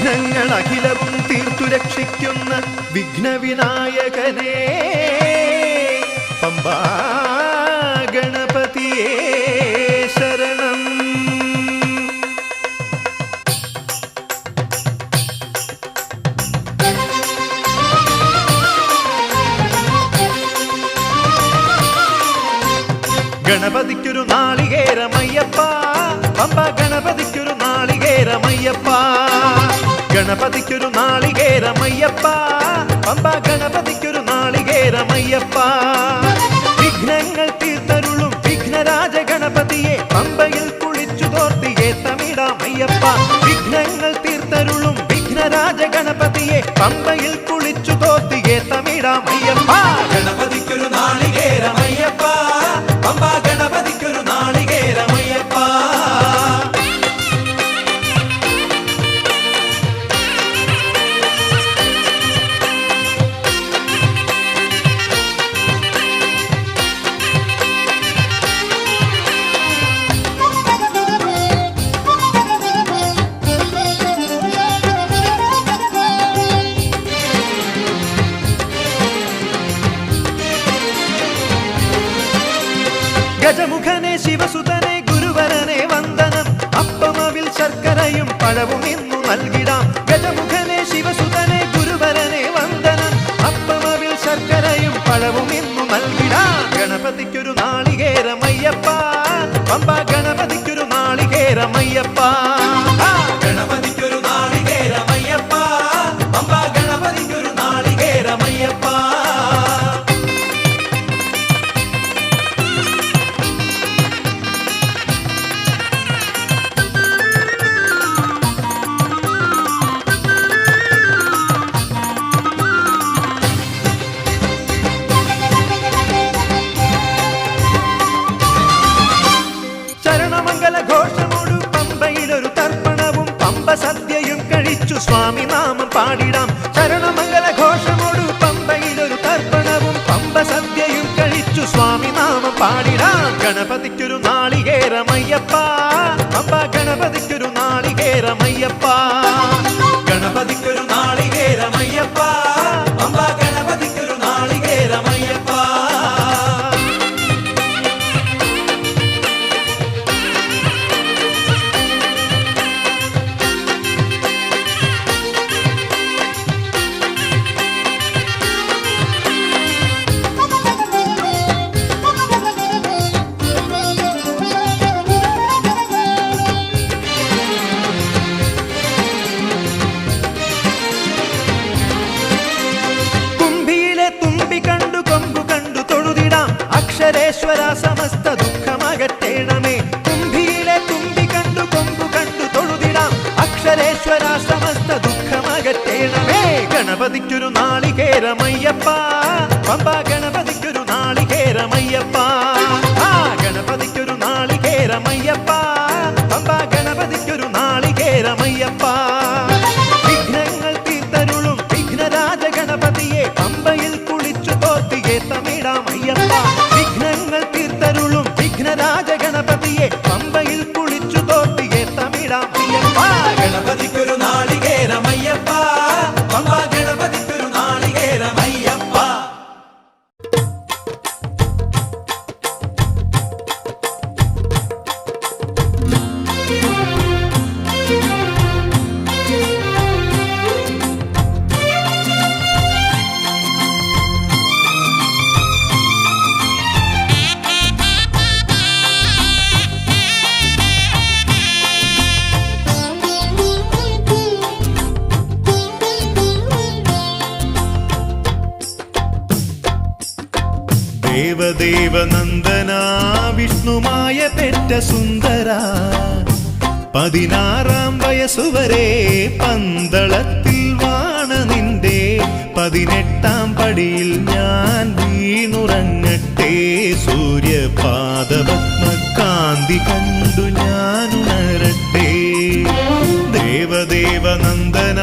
വിഘ്നങ്ങൾ അഖിലവും തീർത്തു രക്ഷിക്കുന്ന വിഘ്നവിനായകനേ. പമ്പാ ശരണം. ഗണപതിക്കൊരു നാളികേരമയ്യപ്പ. പമ്പ ഗണപതിക്കൊരു നാളികേരമയ്യപ്പ. ഗണപതിക്കൊരു നാളികേരമയ്യപ്പ. പമ്പ ഗണപതിക്കൊരു നാളികേരമയ്യപ്പ. വിഘ്നങ്ങൾ തീർത്തരുളും വിഘ്നരാജ ഗണപതിയെ പമ്പയിൽ കുളിച്ചു തോർത്തിയെ തമിഴാമയ്യപ്പ വിഘ്നങ്ങൾ തീർത്തരുളും വിഘ്നരാജ ഗണപതിയെ പമ്പയിൽ കുളിച്ചു തോർത്തിയെ തമിഴാമയ്യപ്പ നൽകിടാം. ഗജമുഖനെ ശിവസുതനെ ഗുരുവരനെ വന്ദനം. അപ്പമവിൽ ശർക്കരയും പഴവും ഇന്നു നൽകിടാം. ഗണപതിക്കൊരു നാളികേരമയ്യപ്പ. പമ്പ ഗണപതിക്കൊരു നാളികേരമയ്യപ്പ. കഴിച്ചു ഗണപതിക്കൊരു നാളികേരമയ്യപ്പ പമ്പ ഗണപതിക്കൊരു നാളികേരമയ്യപ്പ. പതിനാറാം വയസ്സുവരെ പന്തളത്തിൽ വാണ നിന്റെ പതിനെട്ടാം പടിയിൽ ഞാൻ വീണുറങ്ങട്ടെ. സൂര്യപാദപത്മകാന്തി കണ്ടു ഞാൻ ഉണരട്ടെ. ദേവദേവനന്ദന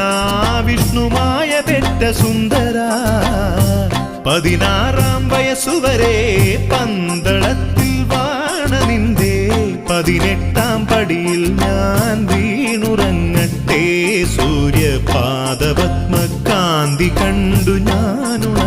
വിഷ്ണുമായ പെറ്റ സുന്ദര. പതിനാറാം വയസ്സുവരെ പന്തളത്തിൽ നിന്റെ പതിനെട്ടാം പടിയിൽ ഞാൻ വീണുറങ്ങട്ടെ. സൂര്യപാദപത്മകാന്തി കണ്ടു ഞാനുണരട്ടെ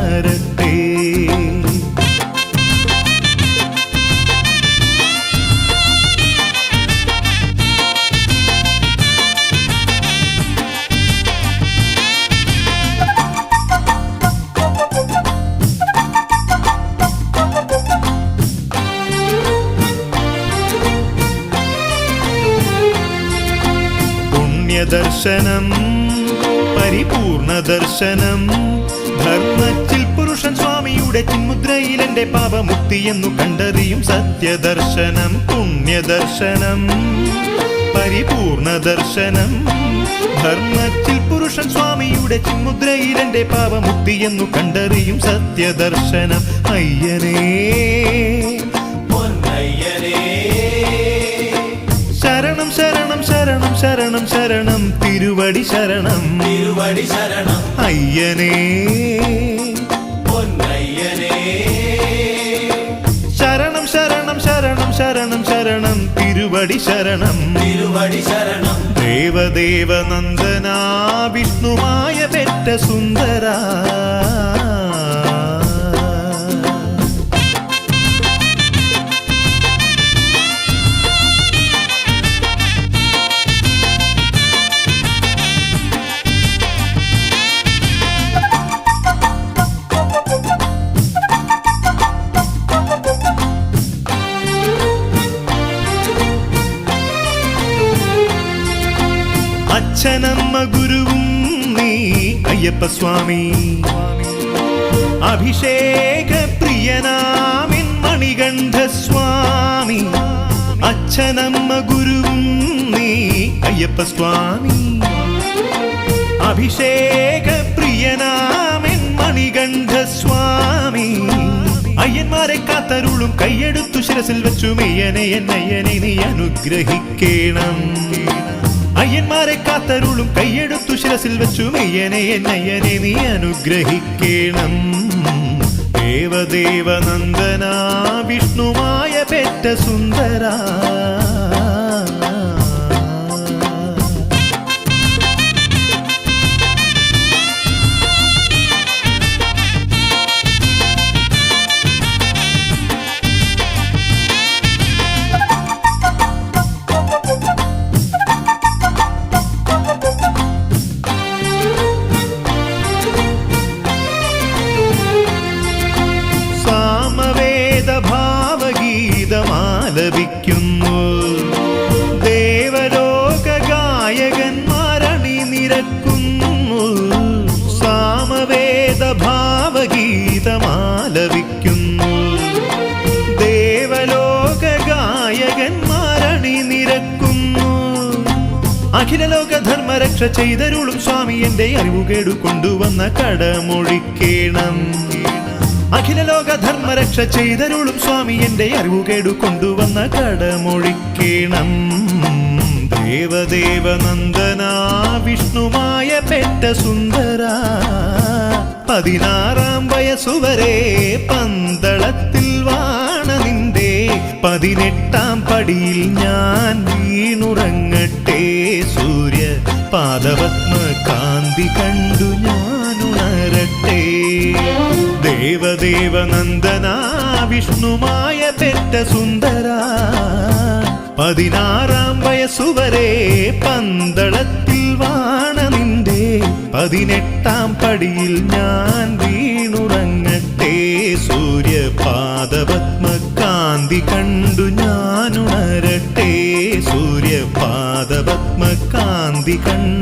പുണ്യദർശനം പരിപൂർണ ദർശനം. ധർമ്മത്തിൽ പുരുഷൻ സ്വാമിയുടെ ചിന്മുദ്രയിൽ എന്റെ പാപമുക്തി എന്നു കണ്ടറിയും സത്യദർശനം പുണ്യദർശനം. പരിപൂർണ ദർശനം. ധർമ്മത്തിൽ പുരുഷൻ സ്വാമിയുടെ ചിന്മുദ്രയിൽ എന്റെ പാപമുക്തി എന്നു കണ്ടറിയും സത്യദർശനം. അയ്യനേ. ശരണം ശരണം തിരുവടി ശരണം. തിരുവടി ശരണം. അയ്യനേ. പൊന്നയ്യനേ. ശരണം ശരണം ശരണം ശരണം ശരണം തിരുവടി ശരണം. തിരുവടി ശരണം. ദേവദേവ നന്ദന വിഷ്ണുമായ പെറ്റ സുന്ദര. അയ്യപ്പ സ്വാമി അഭിഷേക പ്രിയനാമിൻ മണികണ്ഠ സ്വാമി അച്ഛനമ്മ ഗുരുവും നീ അയ്യപ്പ സ്വാമി അഭിഷേക പ്രിയനാമിൻ മണികണ്ഠ സ്വാമി അയ്യന്മാരെ കാത്തരുളും കൈയെടുത്തു ശിരസിൽ വെച്ചു മെയ്യനെ എന്നയ്യനെ നീ അനുഗ്രഹിക്കണം. അയ്യന്മാരെ കാത്തരുളും കൈയെടുത്തു ശിരസിൽ വെച്ചു മെയ്യനെ എന്നയ്യനെ നീ അനുഗ്രഹിക്കണം. ദേവദേവ നന്ദന വിഷ്ണുമായ പെറ്റ സുന്ദര ധർമ്മരക്ഷ ചെയ്തരുളും സ്വാമി എന്റെ അറിവുകേടു കൊണ്ടുവന്ന കടമൊഴിക്കേണം. അഖില ലോക ധർമ്മരക്ഷ ചെയ്തരുളും സ്വാമി എന്റെ അറിവുകേടു കൊണ്ടുവന്ന കടമൊഴിക്കേണം. ദേവദേവ നന്ദന വിഷ്ണുമായ പെറ്റ സുന്ദര പതിനാറാം വയസ്സുവരെ പന്തളത്തിൽ വാണ നിന്റെ പതിനെട്ടാം പടിയിൽ ഞാൻ വീണുറങ്ങട്ടെ സൂര്യ പാദപത്മ കാന്തി കണ്ടു ഞാനുണരട്ടെ. ദേവദേവ നന്ദന വിഷ്ണുമായ പെറ്റ സുന്ദര. പതിനാറാം വയസ്സുവരെ പന്തളത്തിൽ വാണ നിന്റെ. പതിനെട്ടാം പടിയിൽ ഞാൻ വീണുറങ്ങട്ടെ. സൂര്യ പാദപത്മ കാന്തി കണ്ടു ഞാനുണരട്ടെ. ഉണരട്ടെ സൂര്യ പാദപത്മ കാന്തി കണ്ടു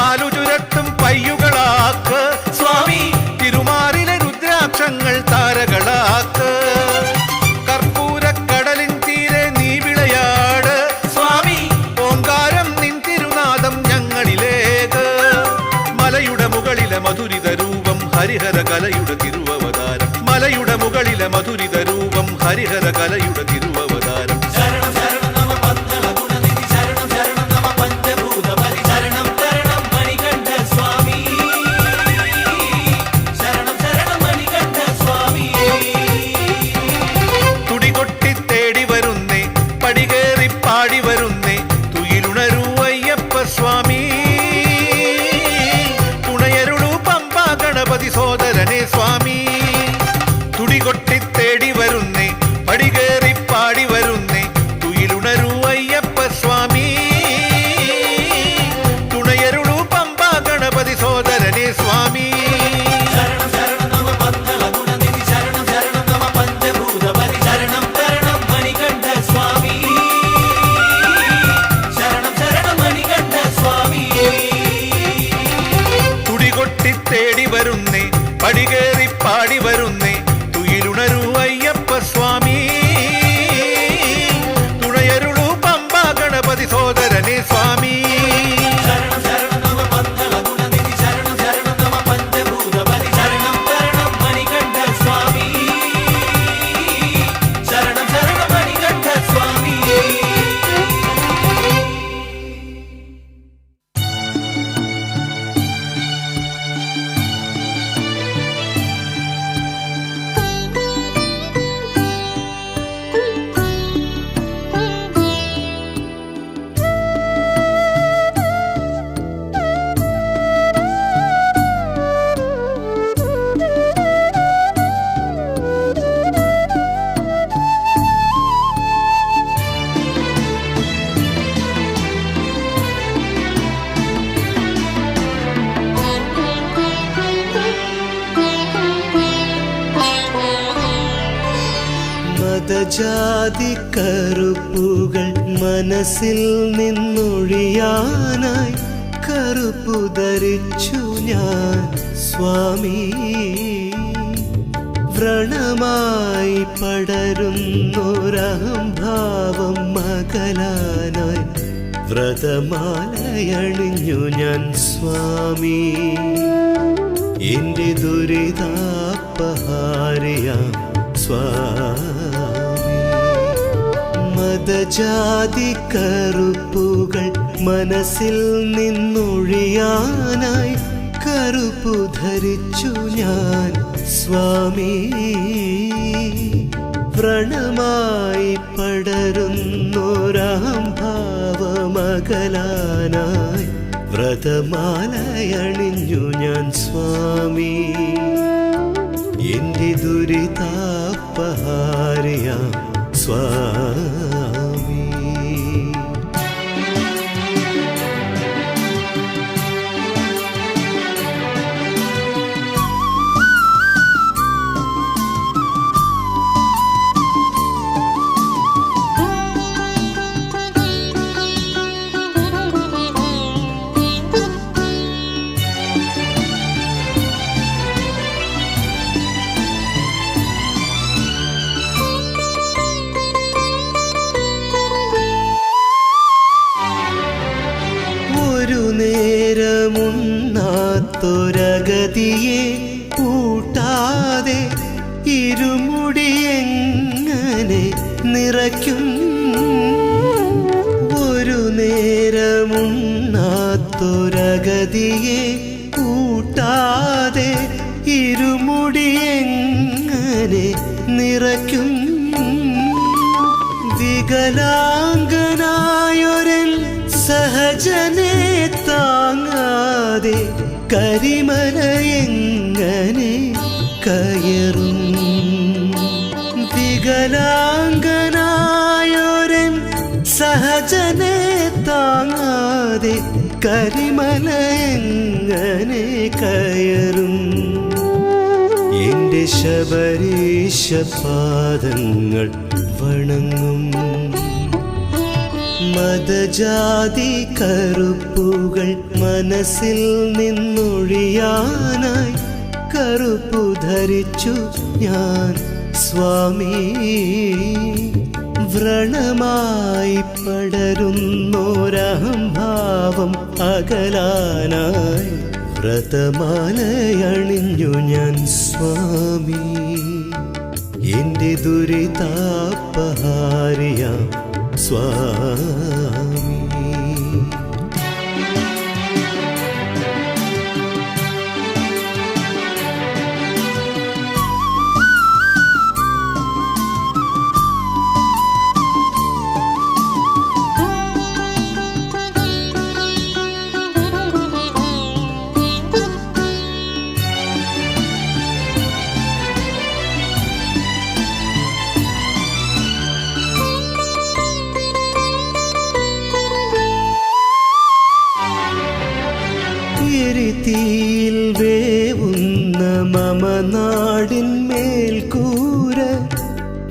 മേഘങ്ങൾ പാലു ചുരത്തും പയ്യുകളാക്ക്. സ്വാമി തിരുമാറിലെ രുദ്രാക്ഷങ്ങൾ താരകളാക്ക്. തീരെ നീ സ്വാമി ഓങ്കാരം നിൻ തിരുനാദം മുകളിലെ മധുരിത രൂപം ഹരിഹര കലയുടെ തിരുവവതാരം. മലയുടെ മുകളിലെ മധുരിത രൂപം ഹരിഹര കലയുടെ മതജാതി കറുപ്പുകൾ മനസ്സിൽ നിന്നൊഴിയാനായി കറുപ്പു ധരിച്ചു ഞാൻ സ്വാമി. വ്രണമായി പടരുന്നൊരഹംഭാവം മകലാനായി വ്രതമാലയണിഞ്ഞു ഞാൻ സ്വാമി. എന്റെ ദുരിതാപഹാരിയാം സ്വാമി മതജാതി കറുപ്പുകൾ മനസ്സിൽ നിന്നൊഴിയാനായി കറുപ്പു ധരിച്ചു ഞാൻ സ്വാമി. വ്രണമായി പടരുന്നൊരഹംഭാവമകലാനായി വ്രതമാലയണിഞ്ഞു ഞാൻ സ്വാമി. എന്റെ ദുരിതാപഹാരിയാം സ്വാമി കയറും വികലാംഗനായോരൻ സഹജനെ താങ്ങാതെ കരിമലയങ്ങനെ കയറും? എന്റെ ശബരീശപാദങ്ങൾ വണങ്ങും. മതജാതി കറുപ്പുകൾ മനസ്സിൽ നിന്നൊഴിയാനായി കറുപ്പു ധരിച്ചു ഞാൻ സ്വാമി വ്രണമായി പടരുന്നോരഹംഭാവം അകലാനായി വ്രതമാലയണിഞ്ഞു ഞാൻ സ്വാമി. എന്റെ ദുരിതാപഹാരിയ സ്വാമി.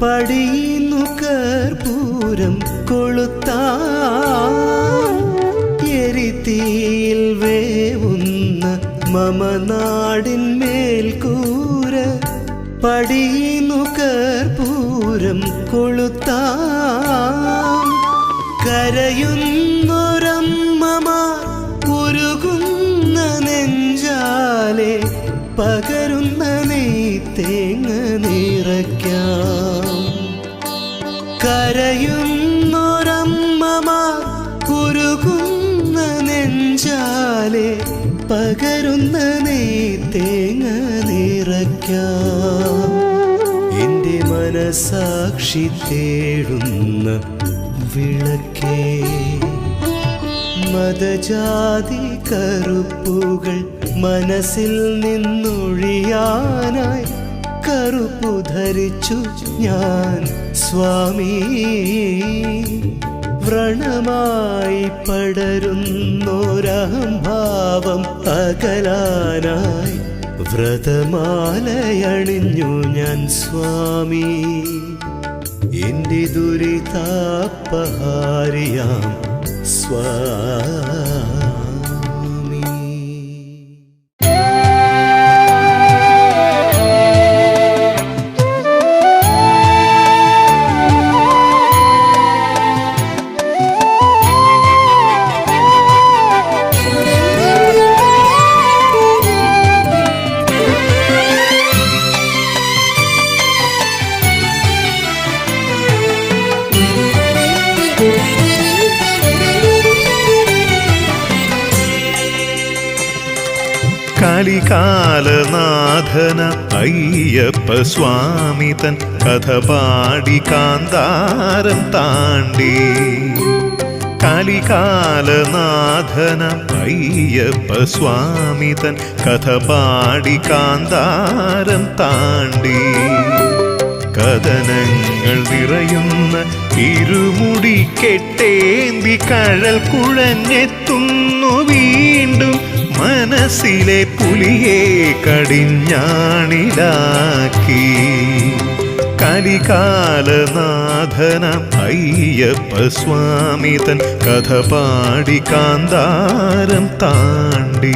പടിയുന്നു കർപ്പൂരം കൊളുത്താ. എരിത്തിയിൽ വേവുന്ന മമനാടിൻ മേൽക്കൂര കൂര. പടിയുന്നു കർപ്പൂരം കൊളുത്താ. കരയുന്നൊരമ്മ ഉരുകുന്ന നെഞ്ചാലെ പകരുന്ന നീ തേങ്ങ നിറയ്ക്കാം. കരയുന്നൊരമ്മമാർ ഉരുകുന്ന നെഞ്ചാലെ പകരുന്ന നീ തേങ്ങ നിറയ്ക്കാം. എന്റെ മനസാക്ഷി തേടുന്ന വിളക്കേ. മതജാതി കറുപ്പുകൾ മനസ്സിൽ നിന്നൊഴിയാനായി കറുപ്പു ധരിച്ചു ഞാൻ സ്വാമി. വ്രണമായി പടരുന്നോരഹംഭാവം അകലാനായി വ്രതമാലയണിഞ്ഞു ഞാൻ സ്വാമി. എന്റെ ദുരിതാപ്പഹാരിയാം സ്വാമി കലികാലനാഥന അയ്യപ്പ സ്വാമി തൻ കഥ പാടി കാന്താരം താണ്ടി. കലികാലനാഥന അയ്യപ്പ സ്വാമി തൻ കഥ പാടി കാന്താരം താണ്ടി. കഥനങ്ങൾ നിറയുന്ന ഇരുമുടി കെട്ടേന്തി കഴൽ കുഴഞ്ഞെത്തുന്നു വീണ്ടും മനസ്സിലെ പുലിയെ കടിഞ്ഞാണിലാക്കി. കലികാലനാഥന അയ്യപ്പ സ്വാമി തൻ കഥ പാടി കാന്താരം താണ്ടി.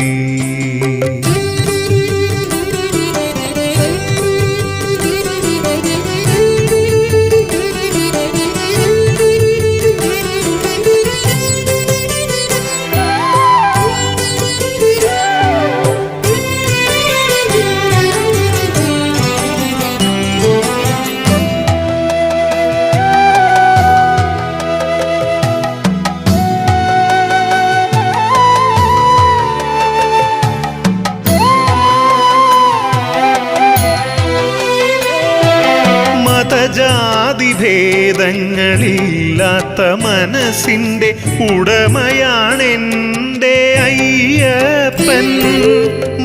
ഭേദങ്ങളില്ലാത്ത മനസ്സിന്റെ ഉടമയാണെന്റെ അയ്യപ്പൻ.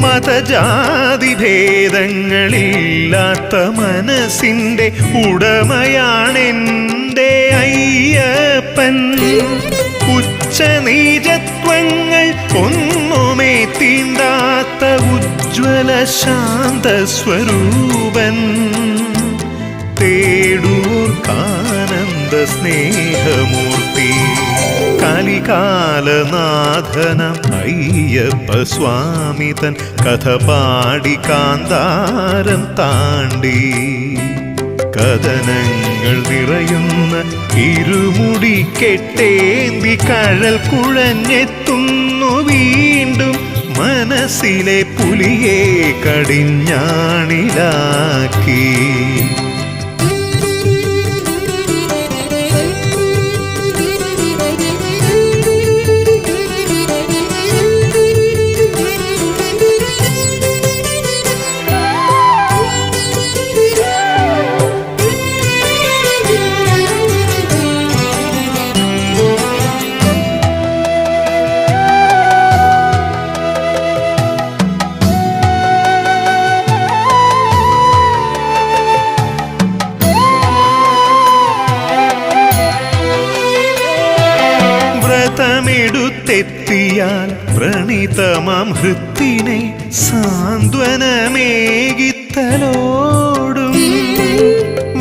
മതജാതി ഭേദങ്ങളില്ലാത്ത മനസ്സിന്റെ ഉടമയാണെന്റെ അയ്യപ്പൻ. ഉച്ചനീചത്വങ്ങൾ ഒന്നുമേ തീണ്ടാത്ത ഉജ്ജ്വല ശാന്ത സ്വരൂപൻ തേടൂർക്കാനന്ദ സ്നേഹമൂർത്തി. കലികാലനാഥനം അയ്യപ്പ സ്വാമി തൻ കഥ പാടി കാന്താരം താണ്ടി. കഥനങ്ങൾ നിറയുന്ന ഇരുമുടി കെട്ടേന്തി കഴൽ കുഴഞ്ഞെത്തുന്നു വീണ്ടും. മനസ്സിലെ പുലിയെ കടിഞ്ഞാണിലാക്കി. വ്രണിതമാം ഹൃത്തിനെ സാന്ത്വനമേകിത്തലോടും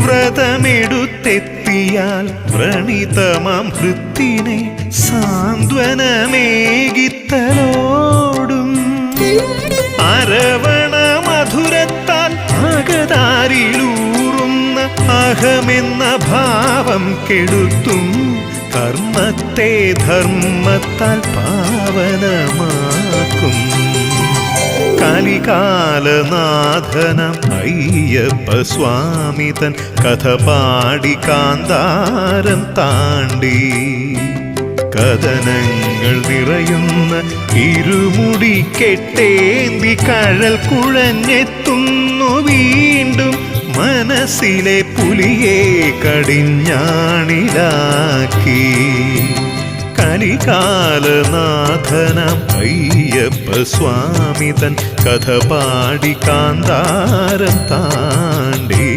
വ്രതമെടുത്തെത്തിയാൽ വ്രണിതമാം ഹൃത്തിനെ സാന്ത്വനമേകിത്തലോടും. അരവണ മധുരത്താൽ അകതാരിലൂറുന്ന അഹമെന്ന ഭാവം കെടുത്തും കർമ്മത്തെ ധർമ്മത്താൽ പാവനമാക്കും. കലികാലനാഥന അയ്യപ്പ സ്വാമി തൻ കഥ പാടി കാന്താരം താണ്ടി. കഥനങ്ങൾ നിറയുന്ന ഇരുമുടി കെട്ടേന്തി കഴൽ കുഴഞ്ഞെത്തുന്നു വീണ്ടും. മനസ്സിലെ പുലിയെ കടിഞ്ഞാണിലാക്കി. കലികാലനാഥനം അയ്യപ്പ സ്വാമി തൻ കഥ പാടി കാന്താരം താണ്ടി.